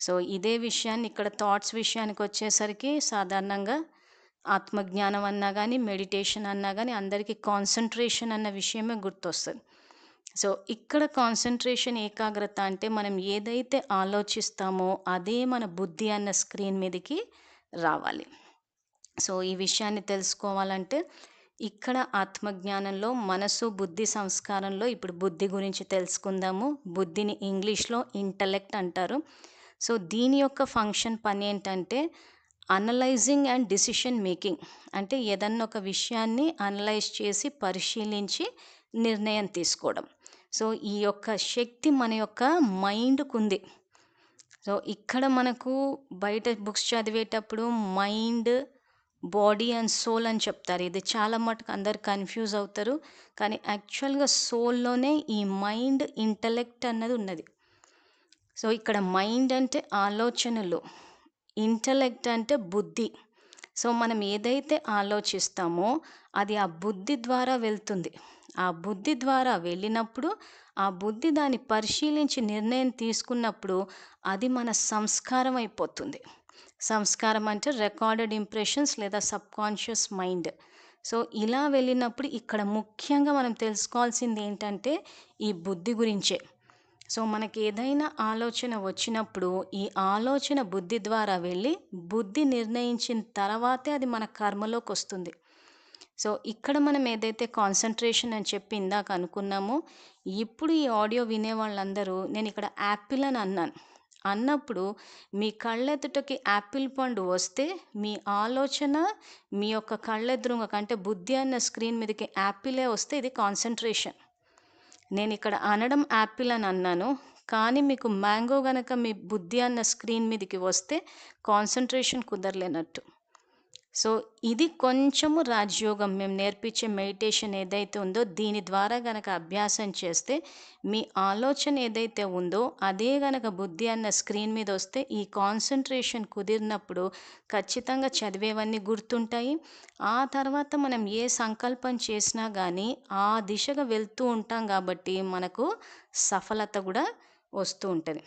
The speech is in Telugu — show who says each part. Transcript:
Speaker 1: సో ఇదే విషయాన్ని ఇక్కడ థాట్స్ విషయానికి వచ్చేసరికి సాధారణంగా ఆత్మజ్ఞానం అన్నా కానీ మెడిటేషన్ అన్నా కానీ అందరికీ కాన్సన్ట్రేషన్ అన్న విషయమే గుర్తొస్తుంది. సో ఇక్కడ కాన్సన్ట్రేషన్ ఏకాగ్రత అంటే మనం ఏదైతే ఆలోచిస్తామో అదే మన బుద్ధి అన్న స్క్రీన్ మీదకి రావాలి. సో ఈ విషయాన్ని తెలుసుకోవాలంటే ఇక్కడ ఆత్మజ్ఞానంలో మనసు బుద్ధి సంస్కారంలో ఇప్పుడు బుద్ధి గురించి తెలుసుకుందాము. బుద్ధిని ఇంగ్లీష్లో ఇంటలెక్ట్ అంటారు. సో దీని యొక్క ఫంక్షన్ పని ఏంటంటే అనలైజింగ్ అండ్ డిసిషన్ మేకింగ్. అంటే ఏదన్నా ఒక విషయాన్ని అనలైజ్ చేసి పరిశీలించి నిర్ణయం తీసుకోవడం. సో ఈ యొక్క శక్తి మన యొక్క మైండ్కు ఉంది. సో ఇక్కడ మనకు బయట బుక్స్ చదివేటప్పుడు మైండ్ బాడీ అండ్ సోల్ అని చెప్తారు. ఇది చాలా మటుకు అందరు కన్ఫ్యూజ్ అవుతారు. కానీ యాక్చువల్గా సోల్లోనే ఈ మైండ్ ఇంటలెక్ట్ అన్నది ఉన్నది. సో ఇక్కడ మైండ్ అంటే ఆలోచనలు ఇంటలెక్ట్ అంటే బుద్ధి. సో మనం ఏదైతే ఆలోచిస్తామో అది ఆ బుద్ధి ద్వారా వెళ్తుంది. ఆ బుద్ధి ద్వారా వెళ్ళినప్పుడు ఆ బుద్ధి దాన్ని పరిశీలించి నిర్ణయం తీసుకున్నప్పుడు అది మన సంస్కారం అయిపోతుంది. సంస్కారం అంటే రికార్డెడ్ ఇంప్రెషన్స్ లేదా సబ్కాన్షియస్ మైండ్. సో ఇలా వెళ్ళినప్పుడు ఇక్కడ ముఖ్యంగా మనం తెలుసుకోవాల్సింది ఏంటంటే ఈ బుద్ధి గురించే. సో మనకి ఏదైనా ఆలోచన వచ్చినప్పుడు ఈ ఆలోచన బుద్ధి ద్వారా వెళ్ళి బుద్ధి నిర్ణయించిన తర్వాతే అది మన కర్మలోకి వస్తుంది. సో ఇక్కడ మనం ఏదైతే కాన్సన్ట్రేషన్ అని చెప్పి ఇందాక అనుకున్నామో ఇప్పుడు ఈ ఆడియో వినే వాళ్ళందరూ నేను ఇక్కడ యాపిల్ అని అన్నాను. అన్నప్పుడు మీ కళ్ళెదుటకి యాపిల్ పండు వస్తే మీ ఆలోచన మీ యొక్క కళ్ళెదురుగా కంటే బుద్ధి అన్న స్క్రీన్ మీదకి యాపిలే వస్తే ఇది కాన్సన్ట్రేషన్. నేను ఇక్కడ అనడం యాపిల్ అని అన్నాను. కానీ మీకు మ్యాంగో గనక మీ బుద్ధి అన్న స్క్రీన్ మీదకి వస్తే కాన్సన్ట్రేషన్ కుదరలేనట్టు. సో ఇది కొంచెము రాజయోగం. మేము నేర్పించే మెడిటేషన్ ఏదైతే ఉందో దీని ద్వారా గనక అభ్యాసం చేస్తే మీ ఆలోచన ఏదైతే ఉందో అదే గనక బుద్ధి అన్న స్క్రీన్ మీద వస్తే ఈ కాన్సన్ట్రేషన్ కుదిరినప్పుడు ఖచ్చితంగా చదివేవన్నీ గుర్తుంటాయి. ఆ తర్వాత మనం ఏ సంకల్పం చేసినా కానీ ఆ దిశగా వెళ్తూ ఉంటాం కాబట్టి మనకు సఫలత కూడా వస్తూ ఉంటుంది.